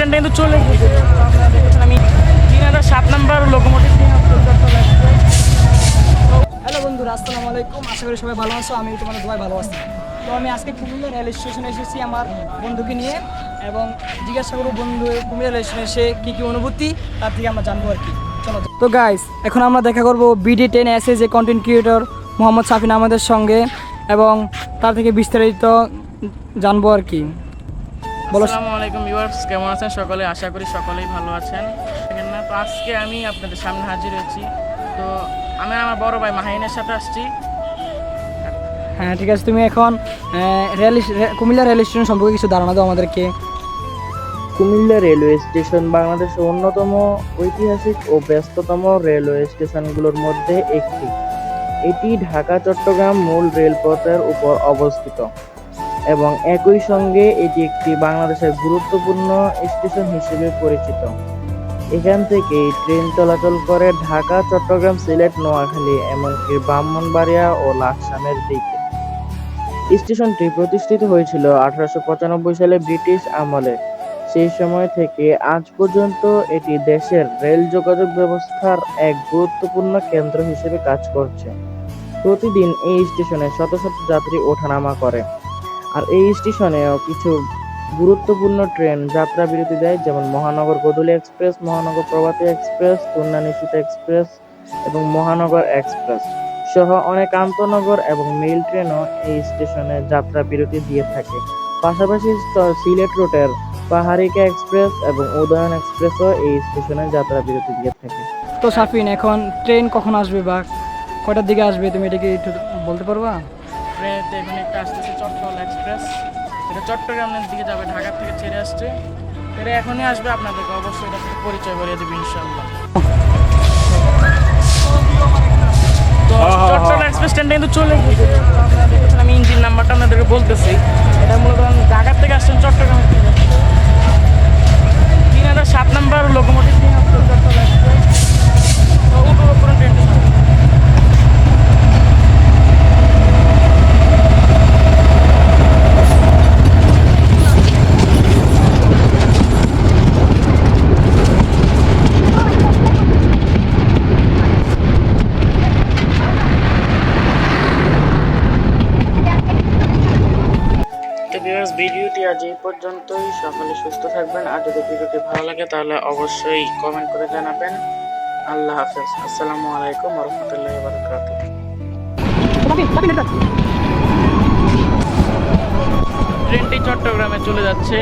স্ট্যান্ডে কিন্তু চলে আমি তিন হাজার সাত নাম্বার লোকোমোটিভ হ্যালো বন্ধুরা, আসসালামু আলাইকুম। আশা করি সবাই ভালো আছো আমি তোমাদের সবাই ভালো আছি। তো আমি আজকে কুমিল্লা রেল স্টেশনে এসেছি আমার বন্ধুকে নিয়ে এবং জিজ্ঞাসা করব বন্ধু, কুমিল্লা রেল স্টেশনে এসে কী কী অনুভূতি, তার থেকে আমরা জানব আর কি। চলো। তো গাইস এখন আমরা দেখা করব বিডি টেন এসে যে কন্টেন্ট ক্রিয়েটর মোহাম্মদ সাফিন আমাদের সঙ্গে এবং তার থেকে বিস্তারিত জানব আর কি। আসসালামু আলাইকুম ভিউয়ার্স কেমন আছেন সকলে? আশা করি সকলেই ভালো আছেন। না তো আজকে আমি আপনাদের সামনে হাজির হয়েছি। তো আমি আমার বড় ভাই মাহিনের সাথে আসছি। হ্যাঁ ঠিক আছে। তুমি এখন রেল রে- কুমিল্লা রেল স্টেশন সম্পর্কে কিছু ধারণা দাও আমাদেরকে। কুমিল্লা রেলওয়ে স্টেশন বাংলাদেশের অন্যতম ঐতিহাসিক ও ব্যস্ততম রেলওয়ে স্টেশনগুলোর মধ্যে একটি। এটি ঢাকা চট্টগ্রাম মূল রেলপথের উপর অবস্থিত। এবং একই সঙ্গে এটি একটি বাংলাদেশের গুরুত্বপূর্ণ স্টেশন হিসেবে পরিচিত। এখান থেকে ট্রেন চলাচল করে ঢাকা, চট্টগ্রাম, সিলেট, নোয়াখালী এমনকি ব্রাহ্মণবাড়িয়া ও লাকসামের দিকে। স্টেশনটি প্রতিষ্ঠিত হয়েছিল আঠারোশো পঁচানব্বই সালে ব্রিটিশ আমলে। সেই সময় থেকে আজ পর্যন্ত এটি দেশের রেল যোগাযোগ ব্যবস্থার এক গুরুত্বপূর্ণ কেন্দ্র হিসেবে কাজ করছে। প্রতিদিন এই স্টেশনে শত শত যাত্রী ওঠানামা করে। আর এই স্টেশনেও কিছু গুরুত্বপূর্ণ ট্রেন যাত্রা বিরতি দেয়, যেমন Mahanagar Godhuli express, Mahanagar Prabhati express Khulna Nishita express এবং মহানগর এক্সপ্রেস সহ অনেক আন্তনগর এবং মেইল ট্রেনও এই স্টেশনে যাত্রা বিরতি দিয়ে থাকে। পাশাপাশি সিলেট রুটের পাহাড়িকা এক্সপ্রেস এবং উদয়ন এক্সপ্রেসও এই স্টেশনে যাত্রা বিরতি দিয়ে থাকে। তো সাফিন, এখন ট্রেন কখন আসবে বা কটার দিকে আসবে? তুমি এটা কি একটু বলতে পারবা? ট্রেনেতে এখানে একটা আসতেছে চট্টল এক্সপ্রেস এটা চট্টগ্রামের দিকে যাবে ঢাকা থেকে ছেড়ে আসছে। এটা এখনই আসবে আপনাদেরকে অবশ্যই এটা পরিচয় করিয়ে দেবে ইনশাল্লাহ তো চট্টগ্রাম এক্সপ্রেস ট্রেনটা কিন্তু চলে গেছে আমি ইঞ্জিন নাম্বারটা আপনাদেরকে বলতেছি এটা মূলত ঢাকা থেকে আসছেন চট্টগ্রাম তিন হাজার সাত নাম্বার লোকোমোটিভ নিয়ে আসছে চট্টগ্রাম এক্সপ্রেস তো উপভোগ করুন ট্রেনটি তো ভিউয়ার্স, ভিডিওটি আজ এই পর্যন্তই। সকলে সুস্থ থাকবেন। আর যদি ভিডিওটি ভালো লাগে, তাহলে অবশ্যই কমেন্ট করে জানাবেন। আল্লাহ হাফেজ। আসসালামু আলাইকুম রহমতুল্লাহ বারকাত ট্রেনটি চট্টগ্রামে চলে যাচ্ছে।